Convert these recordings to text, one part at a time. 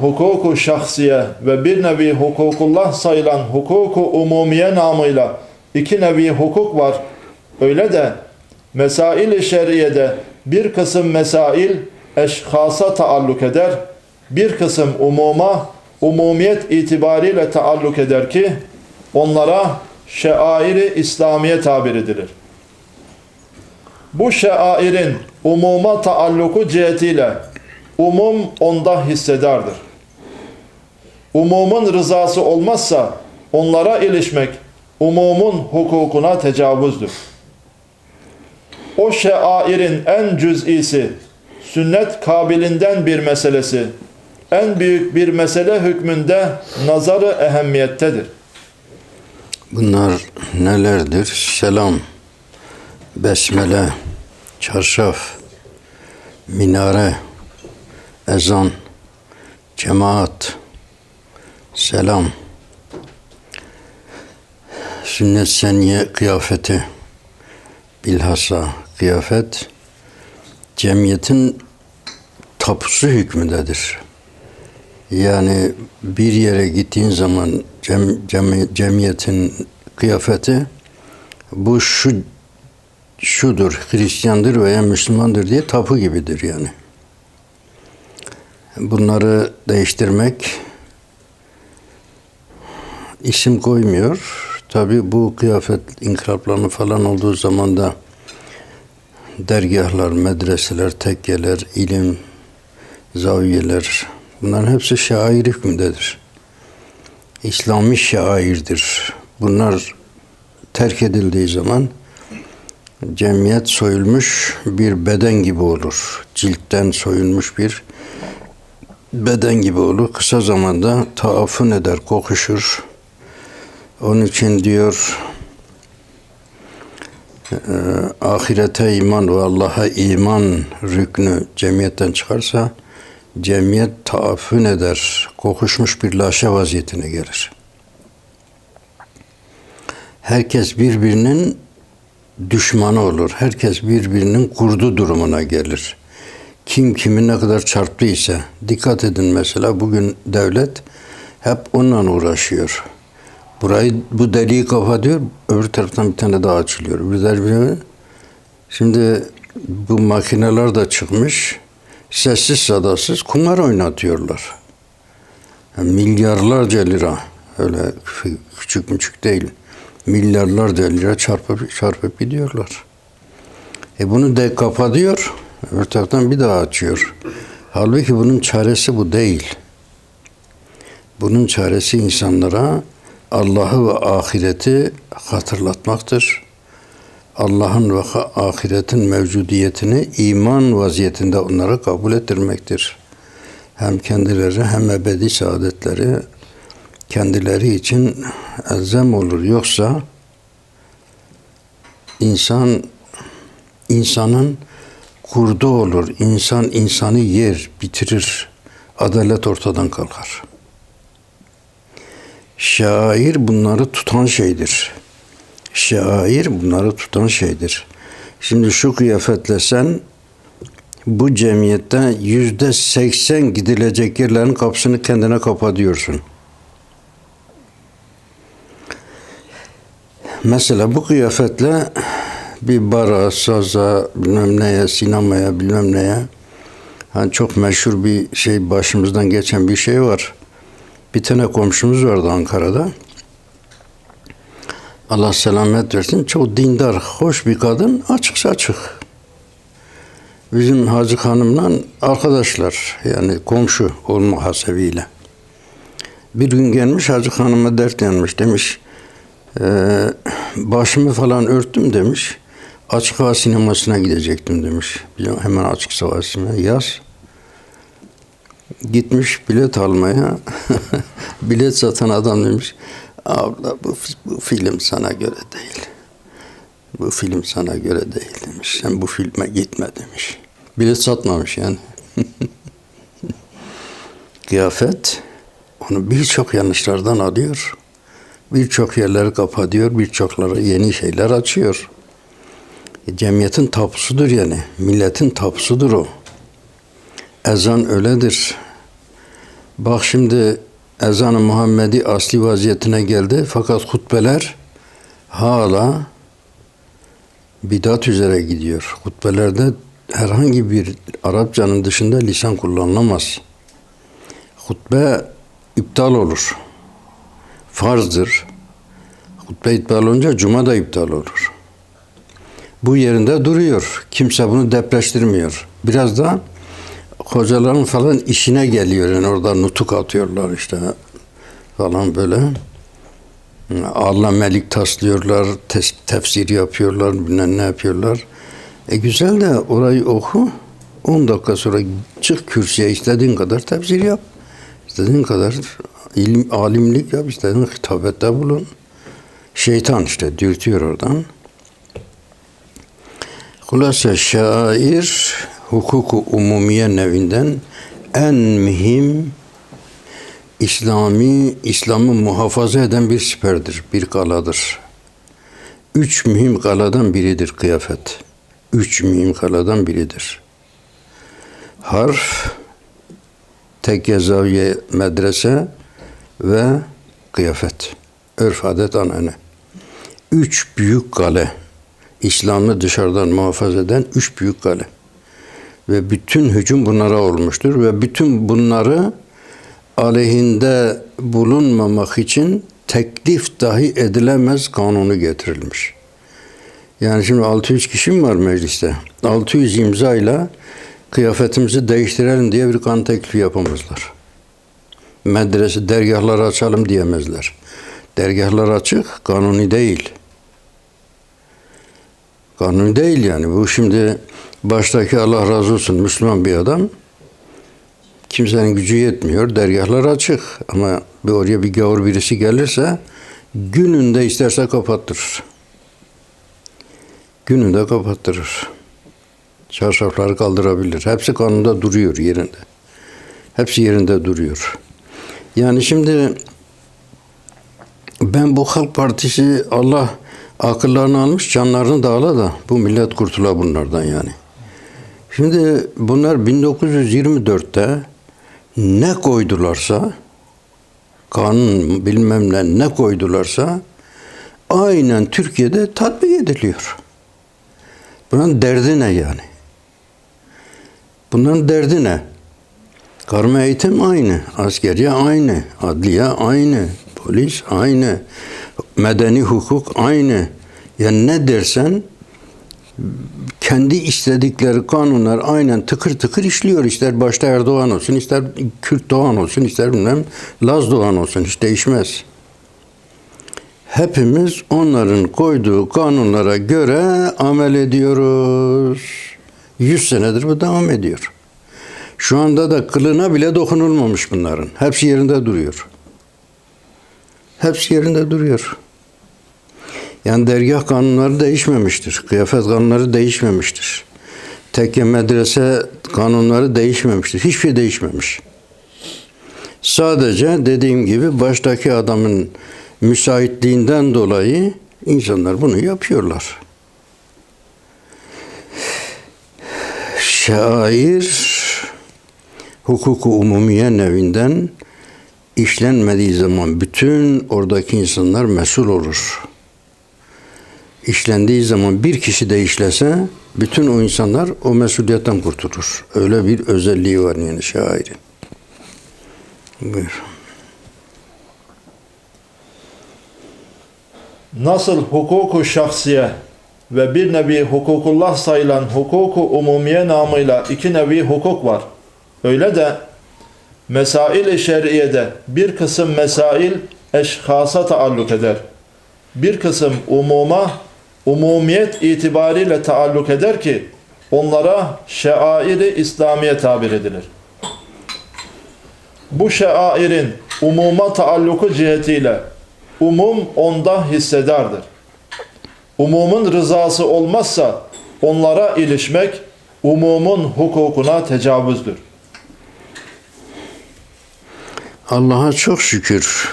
hukuku şahsiye ve bir nevi hukukullah sayılan hukuku umumiye namıyla iki nevi hukuk var. Öyle de mesail-i şeriyede bir kısım mesail eşhasa taalluk eder, bir kısım umuma, umumiyet itibariyle taalluk eder ki onlara şeairi İslamiye tabir edilir. Bu şairin umuma taalluku cihetiyle umum onda hissedardır. Umumun rızası olmazsa onlara ilişmek umumun hukukuna tecavüzdür. O şairin en cüz'isi, sünnet kabilinden bir meselesi, en büyük bir mesele hükmünde nazarı ehemmiyettedir. Bunlar nelerdir? Selam, besmele, çarşaf, minare, ezan, cemaat, selam, sünnet seniye kıyafeti, bilhassa kıyafet, cemiyetin tapusu hükmündedir. Yani bir yere gittiğin zaman cem, cemi- cemiyetin kıyafeti bu şu şudur, Hristiyandır veya Müslümandır diye tapu gibidir yani. Bunları değiştirmek isim koymuyor. Tabi bu kıyafet inkılaplarının falan olduğu zaman da dergahlar, medreseler, tekkeler, ilim, zaviyeler bunların hepsi şair hükmündedir. İslami şairdir. Bunlar terk edildiği zaman cemiyet soyulmuş bir beden gibi olur. Ciltten soyulmuş bir beden gibi olur. Kısa zamanda taafun eder, kokuşur. Onun için diyor e, ahirete iman ve Allah'a iman rüknü cemiyetten çıkarsa cemiyet taafün eder, kokuşmuş bir laşa vaziyetine gelir. Herkes birbirinin düşmanı olur. Herkes birbirinin kurdu durumuna gelir. Kim kimi ne kadar çarptıysa, dikkat edin mesela bugün devlet hep onunla uğraşıyor. Burayı bu deliği kapatıyor, öbür taraftan bir tane daha açılıyor. Bir der Şimdi bu makineler de çıkmış, sessiz sadasız kumar oynatıyorlar. Yani milyarlarca lira, öyle küçük küçük değil, milyarlarca lira çarpıp çarpıp gidiyorlar. E bunu de kapatıyor, öbür taraftan bir daha açıyor. Halbuki bunun çaresi bu değil. Bunun çaresi insanlara Allah'ı ve ahireti hatırlatmaktır. Allah'ın ve ahiretin mevcudiyetini iman vaziyetinde onlara kabul ettirmektir. Hem kendileri hem ebedi saadetleri kendileri için elzem olur. Yoksa insan insanın kurdu olur. İnsan insanı yer, bitirir. Adalet ortadan kalkar. Şair bunları tutan şeydir. Şair bunları tutan şeydir. Şimdi şu kıyafetle sen bu cemiyette yüzde seksen gidilecek yerlerin kapısını kendine kapatıyorsun. Mesela bu kıyafetle bir bara, saza, bilmem neye, sinemaya, bilmem neye. Hani çok meşhur bir şey başımızdan geçen bir şey var. Bir tane komşumuz vardı Ankara'da. Allah selamet versin. Çok dindar, hoş bir kadın. Açıkça açık. Bizim Hacı Hanım'la arkadaşlar. Yani komşu olma hasebiyle. Bir gün gelmiş Hacı Hanım'a dert yanmış. Demiş ee, başımı falan örttüm demiş. Açık hava sinemasına gidecektim demiş. Hemen açık hava sinemasına yaz. Gitmiş bilet almaya. bilet satan adam demiş. Abla bu, bu film sana göre değil. Bu film sana göre değil demiş. Sen bu filme gitme demiş. Bilet satmamış yani. Kıyafet onu birçok yanlışlardan alıyor. Birçok yerleri kapatıyor, birçoklara yeni şeyler açıyor. E, Cemiyetin tapusudur yani. Milletin tapusudur o. Ezan öyledir. Bak şimdi ezan-ı Muhammedi asli vaziyetine geldi fakat hutbeler hala bidat üzere gidiyor. Hutbelerde herhangi bir Arapçanın dışında lisan kullanılamaz. Hutbe iptal olur. Farzdır. Hutbe iptal olunca cuma da iptal olur. Bu yerinde duruyor. Kimse bunu depreştirmiyor. Biraz da hocaların falan işine geliyor. Yani orada nutuk atıyorlar işte falan böyle. Allah melik taslıyorlar, tefsir yapıyorlar, bilmem ne yapıyorlar. E güzel de orayı oku. 10 dakika sonra çık kürsüye istediğin kadar tefsir yap. İstediğin kadar ilim, alimlik yap, istediğin hitabette bulun. Şeytan işte dürtüyor oradan. Hulasa şair hukuku umumiye nevinden en mühim İslami, İslam'ı muhafaza eden bir siperdir, bir kaladır. Üç mühim kaladan biridir kıyafet. Üç mühim kaladan biridir. Harf, tekke zaviye medrese ve kıyafet. Örf, adet, anane. Üç büyük kale. İslam'ı dışarıdan muhafaza eden üç büyük kale. Ve bütün hücum bunlara olmuştur. Ve bütün bunları aleyhinde bulunmamak için teklif dahi edilemez kanunu getirilmiş. Yani şimdi 600 kişi mi var mecliste? 600 imzayla kıyafetimizi değiştirelim diye bir kan teklifi yapamazlar. Medrese, dergahları açalım diyemezler. Dergahlar açık, kanuni değil. Kanuni değil yani. Bu şimdi baştaki Allah razı olsun Müslüman bir adam. Kimsenin gücü yetmiyor. Dergahlar açık. Ama bir oraya bir gavur birisi gelirse gününde isterse kapattırır. Gününde kapattırır. Çarşafları kaldırabilir. Hepsi kanunda duruyor yerinde. Hepsi yerinde duruyor. Yani şimdi ben bu Halk Partisi Allah akıllarını almış, canlarını dağla da bu millet kurtula bunlardan yani. Şimdi bunlar 1924'te ne koydularsa kanun bilmem ne ne koydularsa aynen Türkiye'de tatbik ediliyor. Bunun derdi ne yani? Bunların derdi ne? Karma eğitim aynı, askeriye aynı, adliye aynı, polis aynı, medeni hukuk aynı. Yani ne dersen kendi istedikleri kanunlar aynen tıkır tıkır işliyor. İster başta Erdoğan olsun, ister Kürt Doğan olsun, ister bilmem Laz Doğan olsun. Hiç değişmez. Hepimiz onların koyduğu kanunlara göre amel ediyoruz. Yüz senedir bu devam ediyor. Şu anda da kılına bile dokunulmamış bunların. Hepsi yerinde duruyor. Hepsi yerinde duruyor. Yani dergah kanunları değişmemiştir. Kıyafet kanunları değişmemiştir. Tekke medrese kanunları değişmemiştir. Hiçbir şey değişmemiş. Sadece dediğim gibi baştaki adamın müsaitliğinden dolayı insanlar bunu yapıyorlar. Şair hukuku umumiye nevinden işlenmediği zaman bütün oradaki insanlar mesul olur. İşlendiği zaman bir kişi de işlese bütün o insanlar o mesuliyetten kurtulur. Öyle bir özelliği var yani şairin. Buyur. Nasıl hukuku şahsiye ve bir nevi hukukullah sayılan hukuku umumiye namıyla iki nevi hukuk var. Öyle de mesail-i şer'iyede bir kısım mesail eşhasa taalluk eder. Bir kısım umuma, umumiyet itibariyle taalluk eder ki onlara şeairi İslamiye tabir edilir. Bu şairin umuma taalluku cihetiyle umum onda hissedardır. Umumun rızası olmazsa onlara ilişmek umumun hukukuna tecavüzdür. Allah'a çok şükür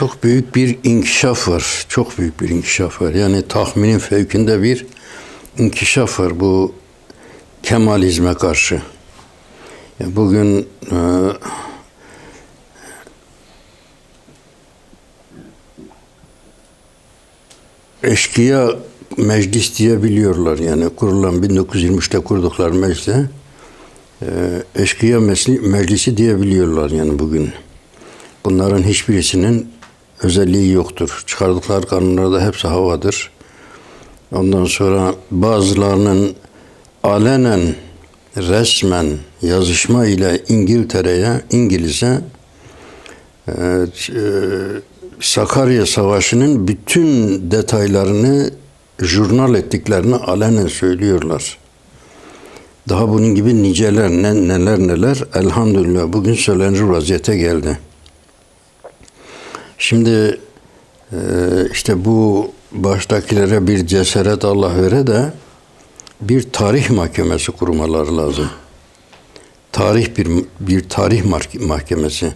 çok büyük bir inkişaf var. Çok büyük bir inkişaf var. Yani tahminin fevkinde bir inkişaf var bu Kemalizme karşı. Bugün e, eşkıya meclis diyebiliyorlar yani kurulan 1923'te kurdukları meclise e, eşkıya meclisi, meclisi diyebiliyorlar yani bugün. Bunların hiçbirisinin özelliği yoktur. Çıkardıkları kanunlarda hepsi havadır. Ondan sonra bazılarının alenen resmen yazışma ile İngiltere'ye, İngiliz'e e, e, Sakarya Savaşı'nın bütün detaylarını jurnal ettiklerini alenen söylüyorlar. Daha bunun gibi niceler, ne, neler neler elhamdülillah bugün söylenir vaziyete geldi. Şimdi e, işte bu baştakilere bir cesaret Allah vere de bir tarih mahkemesi kurmaları lazım. Tarih bir bir tarih mahkemesi.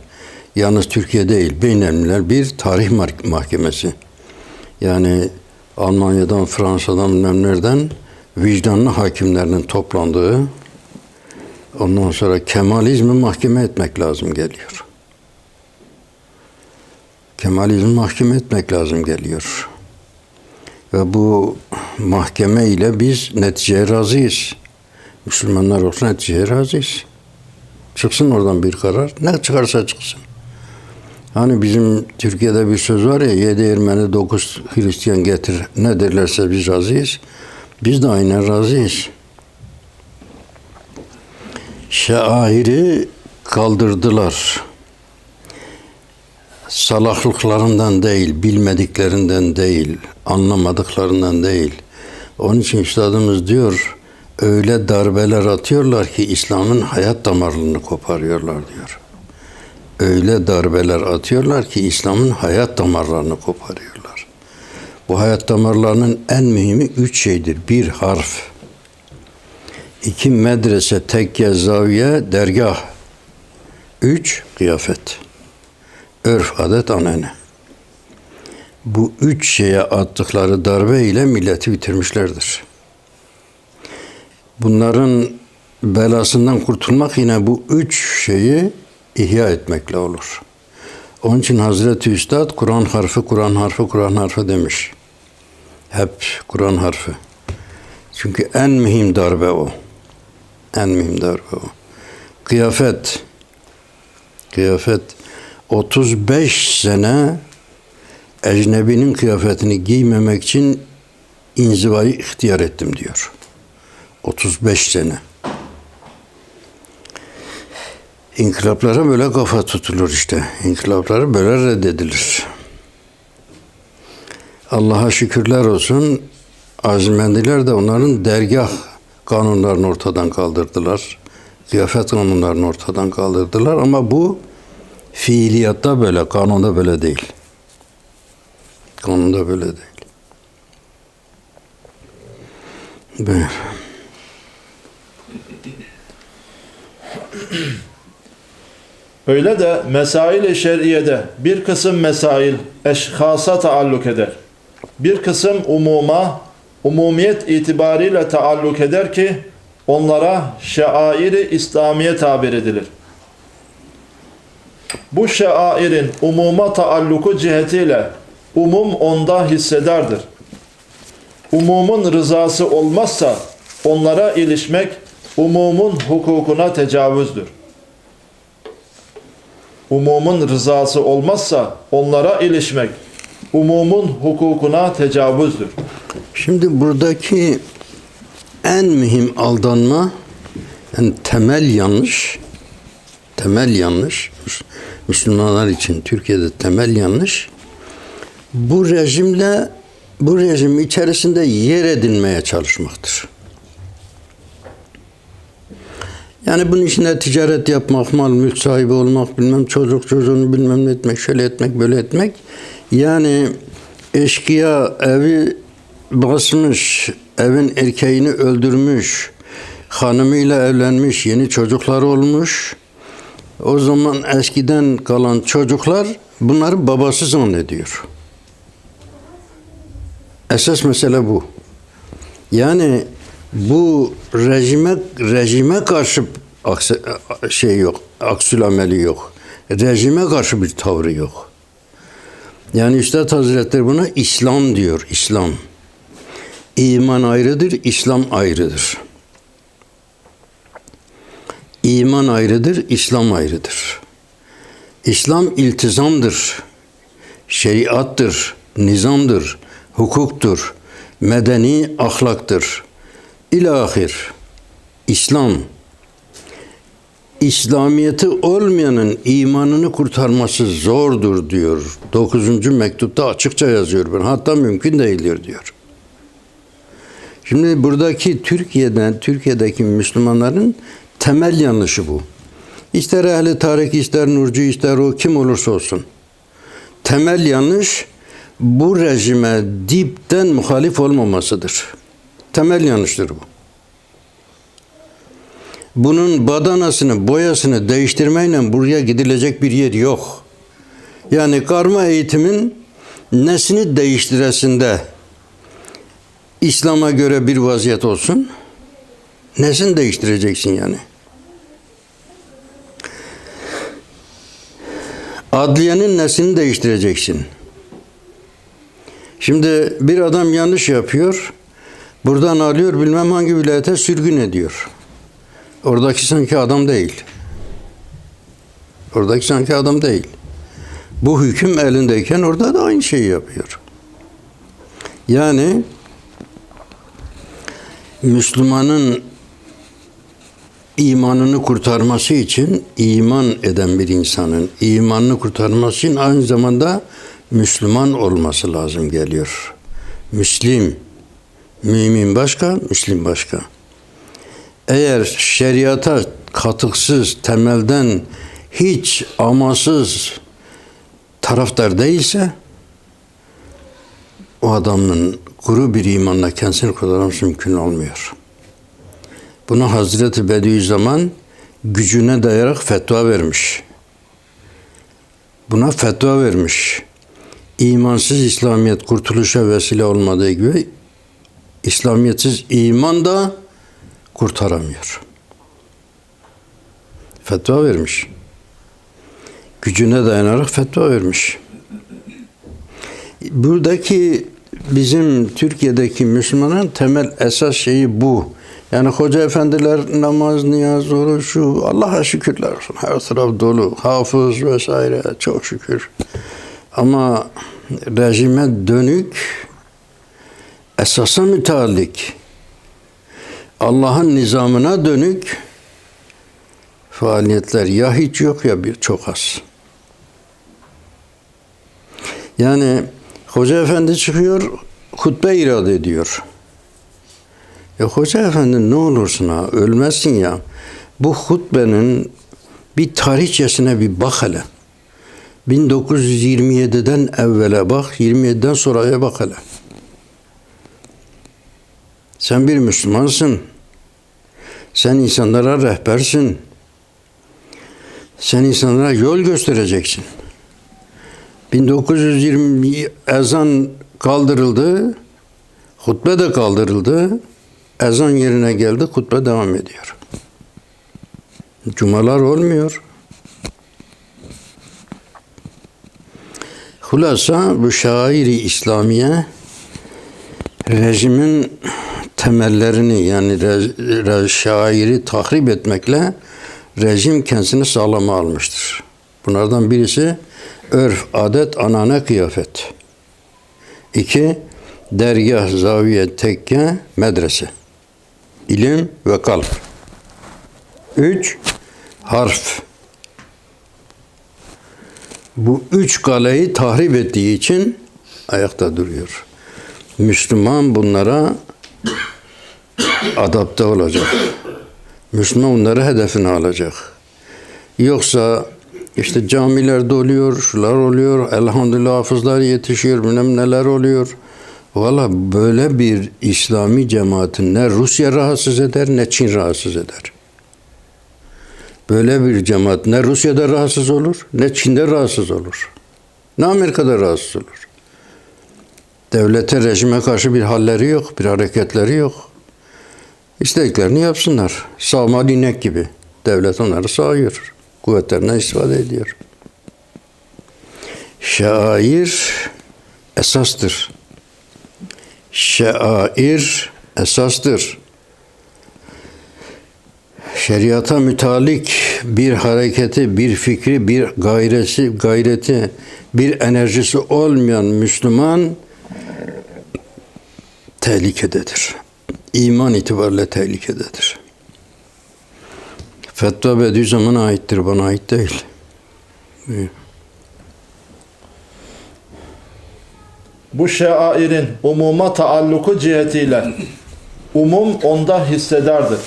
Yalnız Türkiye değil, beynelmiler bir tarih mahkemesi. Yani Almanya'dan, Fransa'dan, bilmem nereden vicdanlı hakimlerinin toplandığı ondan sonra Kemalizmi mahkeme etmek lazım geliyor. Kemalizmi mahkeme etmek lazım geliyor. Ve bu mahkeme ile biz neticeye razıyız. Müslümanlar olsun neticeye razıyız. Çıksın oradan bir karar. Ne çıkarsa çıksın. Hani bizim Türkiye'de bir söz var ya, yedi Ermeni, dokuz Hristiyan getir. Ne derlerse biz razıyız. Biz de aynen razıyız. Şairi kaldırdılar. Salahlıklarından değil, bilmediklerinden değil, anlamadıklarından değil. Onun için üstadımız diyor, öyle darbeler atıyorlar ki İslam'ın hayat damarlarını koparıyorlar diyor. Öyle darbeler atıyorlar ki İslam'ın hayat damarlarını koparıyorlar. Bu hayat damarlarının en mühimi üç şeydir. Bir harf, iki medrese, tekke, zaviye, dergah. Üç kıyafet. Örf, adet, anane. Bu üç şeye attıkları darbe ile milleti bitirmişlerdir. Bunların belasından kurtulmak yine bu üç şeyi ihya etmekle olur. Onun için Hazreti Üstad Kur'an harfi, Kur'an harfi, Kur'an harfi demiş. Hep Kur'an harfi. Çünkü en mühim darbe o. En mühim darbe o. Kıyafet. Kıyafet 35 sene ecnebinin kıyafetini giymemek için inzivayı ihtiyar ettim diyor. 35 sene. İnkılaplara böyle kafa tutulur işte. İnkılapları böyle reddedilir. Allah'a şükürler olsun. Azimendiler de onların dergah kanunlarını ortadan kaldırdılar. Kıyafet kanunlarını ortadan kaldırdılar ama bu fiiliyatta böyle, kanunda böyle değil. Kanunda böyle değil. Böyle. Öyle de mesail-i şer'iyede bir kısım mesail eşhasa taalluk eder. Bir kısım umuma, umumiyet itibariyle taalluk eder ki onlara şairi İslamiye tabir edilir. Bu şairin umuma taalluku cihetiyle umum onda hissedardır. Umumun rızası olmazsa onlara ilişmek umumun hukukuna tecavüzdür umumun rızası olmazsa onlara ilişmek umumun hukukuna tecavüzdür. Şimdi buradaki en mühim aldanma, yani temel yanlış, temel yanlış, Müslümanlar için Türkiye'de temel yanlış, bu rejimle, bu rejim içerisinde yer edinmeye çalışmaktır. Yani bunun içinde ticaret yapmak, mal mülk sahibi olmak, bilmem çocuk çocuğunu bilmem ne etmek, şöyle etmek, böyle etmek. Yani eşkıya evi basmış, evin erkeğini öldürmüş, hanımıyla evlenmiş, yeni çocukları olmuş. O zaman eskiden kalan çocuklar bunları babası zannediyor. Esas mesele bu. Yani bu rejime rejime karşı akse, şey yok, aksül ameli yok. Rejime karşı bir tavrı yok. Yani Üstad Hazretleri buna İslam diyor, İslam. İman ayrıdır, İslam ayrıdır. İman ayrıdır, İslam ayrıdır. İslam iltizamdır, şeriattır, nizamdır, hukuktur, medeni ahlaktır. İlahir. İslam İslamiyeti olmayanın imanını kurtarması zordur diyor. 9. mektupta açıkça yazıyor ben. Hatta mümkün değildir diyor. Şimdi buradaki Türkiye'den, Türkiye'deki Müslümanların temel yanlışı bu. İster ehli tarih, ister nurcu, ister o kim olursa olsun. Temel yanlış bu rejime dipten muhalif olmamasıdır. Temel yanlıştır bu. Bunun badanasını, boyasını değiştirmeyle buraya gidilecek bir yer yok. Yani karma eğitimin nesini değiştiresinde İslam'a göre bir vaziyet olsun. Nesini değiştireceksin yani? Adliyenin nesini değiştireceksin? Şimdi bir adam yanlış yapıyor. Buradan alıyor bilmem hangi vilayete sürgün ediyor. Oradaki sanki adam değil. Oradaki sanki adam değil. Bu hüküm elindeyken orada da aynı şeyi yapıyor. Yani Müslümanın imanını kurtarması için iman eden bir insanın imanını kurtarması için aynı zamanda Müslüman olması lazım geliyor. Müslim, mümin başka, Müslim başka. Eğer şeriata katıksız, temelden hiç amasız taraftar değilse o adamın kuru bir imanla kendisini kurtarması mümkün olmuyor. Bunu Hazreti Bediüzzaman gücüne dayarak fetva vermiş. Buna fetva vermiş. İmansız İslamiyet kurtuluşa vesile olmadığı gibi İslamiyetsiz iman da kurtaramıyor. Fetva vermiş. Gücüne dayanarak fetva vermiş. Buradaki bizim Türkiye'deki Müslümanın temel esas şeyi bu. Yani hoca efendiler namaz, niyaz, oruç, şu Allah'a şükürler olsun. Her taraf dolu. Hafız vesaire çok şükür. Ama rejime dönük esasa müteallik Allah'ın nizamına dönük faaliyetler ya hiç yok ya bir çok az. Yani Hoca Efendi çıkıyor, hutbe irade ediyor. Ya Hoca Efendi ne olursun ha, ölmezsin ya. Bu hutbenin bir tarihçesine bir bak hele. 1927'den evvele bak, 27'den sonraya bak hele. Sen bir Müslümansın. Sen insanlara rehbersin. Sen insanlara yol göstereceksin. 1920 ezan kaldırıldı. Hutbe de kaldırıldı. Ezan yerine geldi. Hutbe devam ediyor. Cumalar olmuyor. Hulasa bu şairi İslamiye rejimin temellerini yani re, re, şairi tahrip etmekle rejim kendisini sağlama almıştır. Bunlardan birisi örf, adet, anane, kıyafet. İki, dergah, zaviye, tekke, medrese. İlim ve kalp. Üç, harf. Bu üç kaleyi tahrip ettiği için ayakta duruyor. Müslüman bunlara adapte olacak. Müslüman bunları hedefine alacak. Yoksa işte camiler oluyor, şular oluyor, elhamdülillah hafızlar yetişiyor, bilmem neler oluyor. Valla böyle bir İslami cemaatin ne Rusya rahatsız eder ne Çin rahatsız eder. Böyle bir cemaat ne Rusya'da rahatsız olur ne Çin'de rahatsız olur. Ne Amerika'da rahatsız olur. Devlete, rejime karşı bir halleri yok, bir hareketleri yok. İstediklerini yapsınlar. Sağma inek gibi. Devlet onları sağıyor. Kuvvetlerinden istifade ediyor. Şair esastır. Şeair esastır. Şeriata mütalik bir hareketi, bir fikri, bir gayresi, gayreti, bir enerjisi olmayan Müslüman tehlikededir. İman itibariyle tehlikededir. Fetva Bediüzzaman'a aittir, bana ait değil. Buyur. Bu şairin umuma taalluku cihetiyle umum onda hissedardır.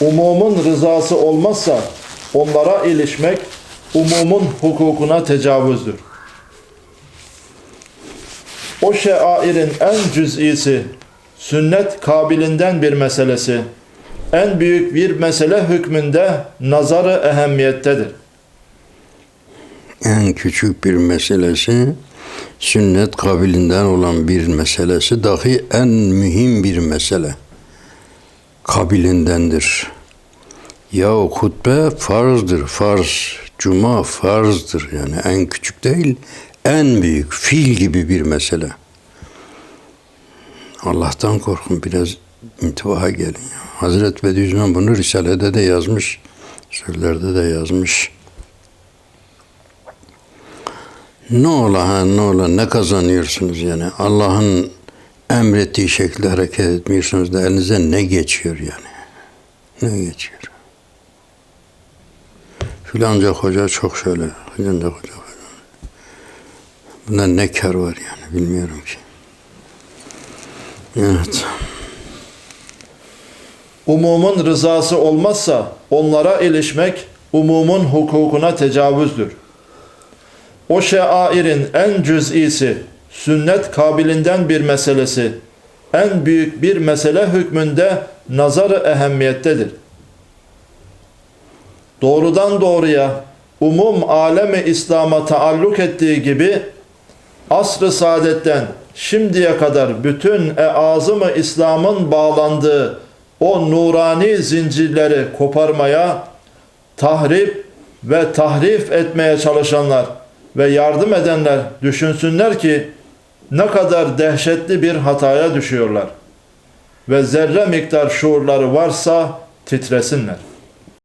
Umumun rızası olmazsa onlara ilişmek umumun hukukuna tecavüzdür. O şairin en cüz'isi sünnet kabilinden bir meselesi en büyük bir mesele hükmünde nazarı ehemmiyettedir. En küçük bir meselesi sünnet kabilinden olan bir meselesi dahi en mühim bir mesele kabilindendir. Ya hutbe farzdır, farz. Cuma farzdır yani en küçük değil, en büyük, fil gibi bir mesele. Allah'tan korkun biraz intibaha gelin. Hazreti Bediüzzaman bunu Risale'de de yazmış, sözlerde de yazmış. Ne ola ha ne ola ne kazanıyorsunuz yani Allah'ın emrettiği şekilde hareket etmiyorsunuz da elinize ne geçiyor yani ne geçiyor filanca hoca çok şöyle filanca hoca falan. Bunda ne kar var yani bilmiyorum ki. Evet. Umumun rızası olmazsa onlara ilişmek umumun hukukuna tecavüzdür. O şairin en cüz'isi, sünnet kabilinden bir meselesi, en büyük bir mesele hükmünde nazarı ehemmiyettedir. Doğrudan doğruya umum alemi İslam'a taalluk ettiği gibi asr-ı saadetten şimdiye kadar bütün eazım-ı İslam'ın bağlandığı o nurani zincirleri koparmaya, tahrip ve tahrif etmeye çalışanlar ve yardım edenler düşünsünler ki ne kadar dehşetli bir hataya düşüyorlar. Ve zerre miktar şuurları varsa titresinler.